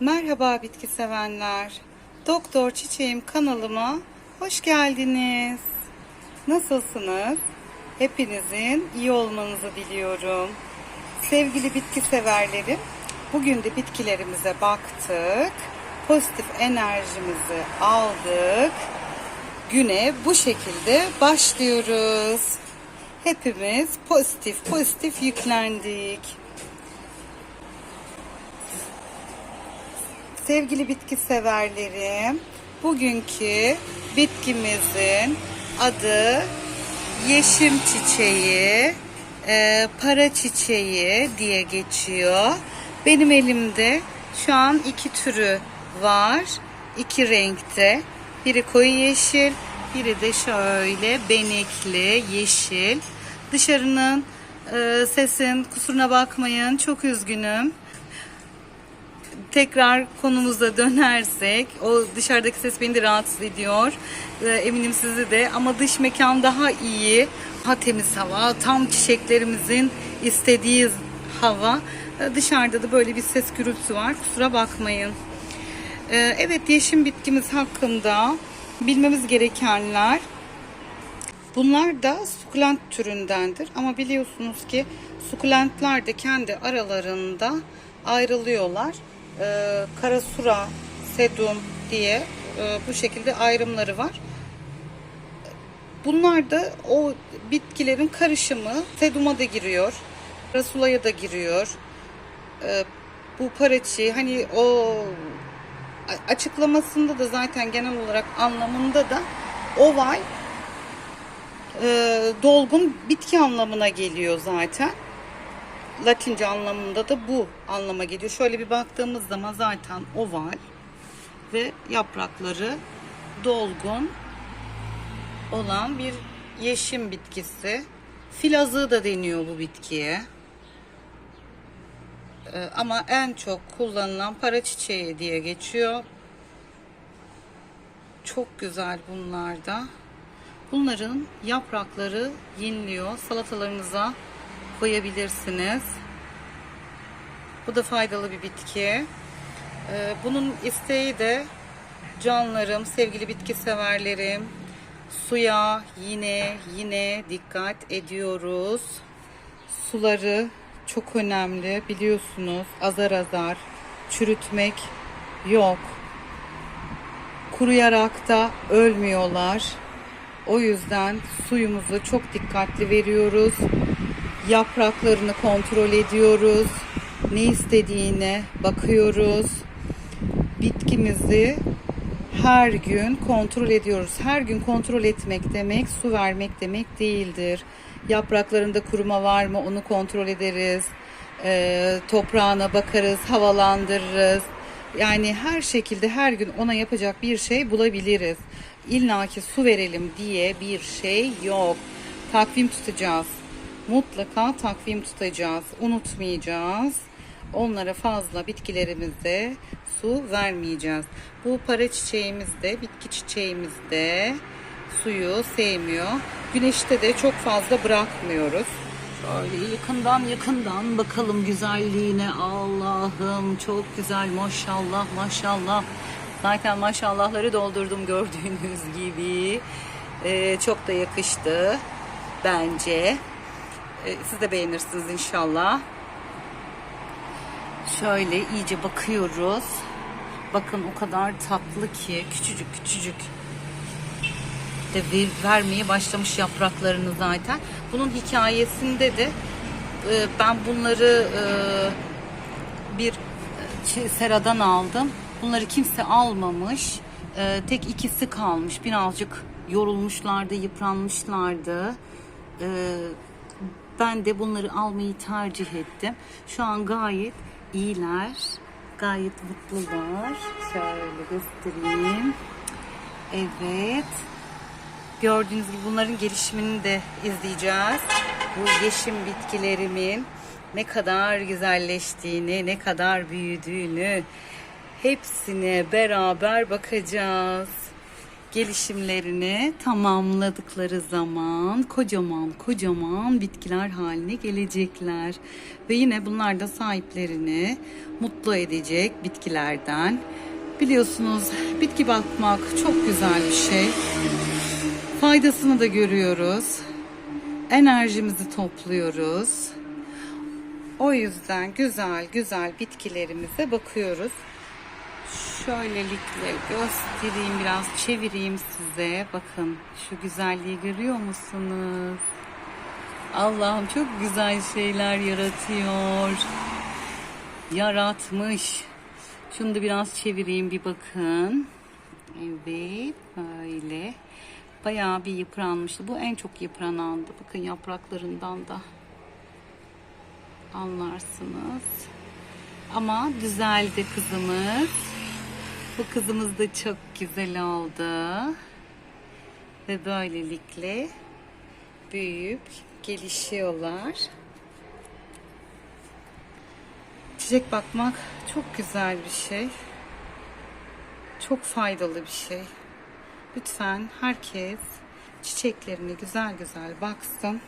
Merhaba bitki sevenler. Doktor Çiçeğim kanalıma hoş geldiniz. Nasılsınız? Hepinizin iyi olmanızı diliyorum. Sevgili bitki severlerim, bugün de bitkilerimize baktık. Pozitif enerjimizi aldık. Güne bu şekilde başlıyoruz. Hepimiz pozitif pozitif yüklendik. Sevgili bitki severlerim, bugünkü bitkimizin adı yeşim çiçeği, e, para çiçeği diye geçiyor. Benim elimde şu an iki türü var, iki renkte. Biri koyu yeşil, biri de şöyle benekli yeşil. Dışarının e, sesin kusuruna bakmayın, çok üzgünüm tekrar konumuza dönersek o dışarıdaki ses beni de rahatsız ediyor. Ee, eminim sizi de ama dış mekan daha iyi. Daha temiz hava, tam çiçeklerimizin istediği hava. Ee, dışarıda da böyle bir ses gürültüsü var. Kusura bakmayın. Ee, evet yeşim bitkimiz hakkında bilmemiz gerekenler Bunlar da sukulent türündendir ama biliyorsunuz ki sukulentler de kendi aralarında ayrılıyorlar. Ee, karasura, sedum diye e, bu şekilde ayrımları var. Bunlar da o bitkilerin karışımı seduma da giriyor, rasulaya da giriyor. Ee, bu paraçi hani o açıklamasında da zaten genel olarak anlamında da oval e, dolgun bitki anlamına geliyor zaten. Latince anlamında da bu anlama geliyor. Şöyle bir baktığımız zaman zaten oval ve yaprakları dolgun olan bir yeşim bitkisi. Filazı da deniyor bu bitkiye. E, ama en çok kullanılan para çiçeği diye geçiyor. Çok güzel bunlar da. Bunların yaprakları yeniliyor. Salatalarınıza koyabilirsiniz. Bu da faydalı bir bitki. Ee, Bunun isteği de canlarım, sevgili bitki severlerim. Suya yine yine dikkat ediyoruz. Suları çok önemli biliyorsunuz. Azar azar çürütmek yok. Kuruyarak da ölmüyorlar. O yüzden suyumuzu çok dikkatli veriyoruz. Yapraklarını kontrol ediyoruz. Ne istediğine bakıyoruz. Bitkimizi her gün kontrol ediyoruz. Her gün kontrol etmek demek su vermek demek değildir. Yapraklarında kuruma var mı onu kontrol ederiz. Ee, toprağına bakarız, havalandırırız. Yani her şekilde her gün ona yapacak bir şey bulabiliriz. İlla ki su verelim diye bir şey yok. Takvim tutacağız. Mutlaka takvim tutacağız. Unutmayacağız. Onlara fazla bitkilerimize su vermeyeceğiz. Bu para çiçeğimiz de, bitki çiçeğimiz de suyu sevmiyor. Güneşte de çok fazla bırakmıyoruz. Şöyle yakından yakından bakalım güzelliğine. Allah'ım çok güzel maşallah maşallah. Zaten maşallahları doldurdum gördüğünüz gibi. Ee, çok da yakıştı bence. Ee, siz de beğenirsiniz inşallah. Şöyle iyice bakıyoruz. Bakın o kadar tatlı ki küçücük küçücük de ver- vermeye başlamış yapraklarını zaten. Bunun hikayesinde de e, ben bunları e, bir e, seradan aldım. Bunları kimse almamış. E, tek ikisi kalmış. Birazcık yorulmuşlardı, yıpranmışlardı. E, ben de bunları almayı tercih ettim. Şu an gayet iyiler. Gayet mutlular. Şöyle göstereyim. Evet. Gördüğünüz gibi bunların gelişimini de izleyeceğiz. Bu yeşim bitkilerimin ne kadar güzelleştiğini, ne kadar büyüdüğünü hepsine beraber bakacağız. Gelişimlerini tamamladıkları zaman kocaman kocaman bitkiler haline gelecekler. Ve yine bunlar da sahiplerini mutlu edecek bitkilerden. Biliyorsunuz bitki bakmak çok güzel bir şey. Faydasını da görüyoruz. Enerjimizi topluyoruz. O yüzden güzel güzel bitkilerimize bakıyoruz. Şöylelikle göstereyim biraz çevireyim size. Bakın şu güzelliği görüyor musunuz? Allah'ım çok güzel şeyler yaratıyor. Yaratmış. Şunu da biraz çevireyim bir bakın. Evet böyle. Bayağı bir yıpranmıştı. Bu en çok yıpranandı. Bakın yapraklarından da anlarsınız. Ama düzeldi kızımız. Bu kızımız da çok güzel oldu. Ve böylelikle büyüyüp gelişiyorlar. Çiçek bakmak çok güzel bir şey. Çok faydalı bir şey. Lütfen herkes çiçeklerini güzel güzel baksın.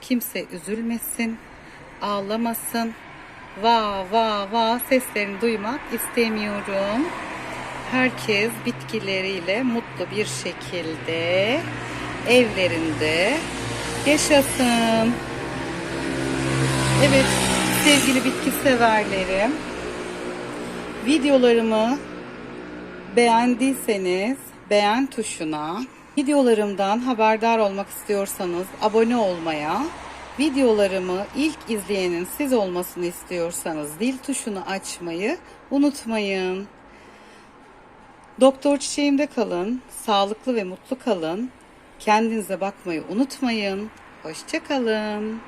Kimse üzülmesin, ağlamasın. Va va va seslerini duymak istemiyorum. Herkes bitkileriyle mutlu bir şekilde evlerinde yaşasın. Evet sevgili bitki severlerim. Videolarımı beğendiyseniz beğen tuşuna, videolarımdan haberdar olmak istiyorsanız abone olmaya, videolarımı ilk izleyenin siz olmasını istiyorsanız zil tuşunu açmayı unutmayın. Doktor çiçeğimde kalın, sağlıklı ve mutlu kalın. Kendinize bakmayı unutmayın. Hoşçakalın.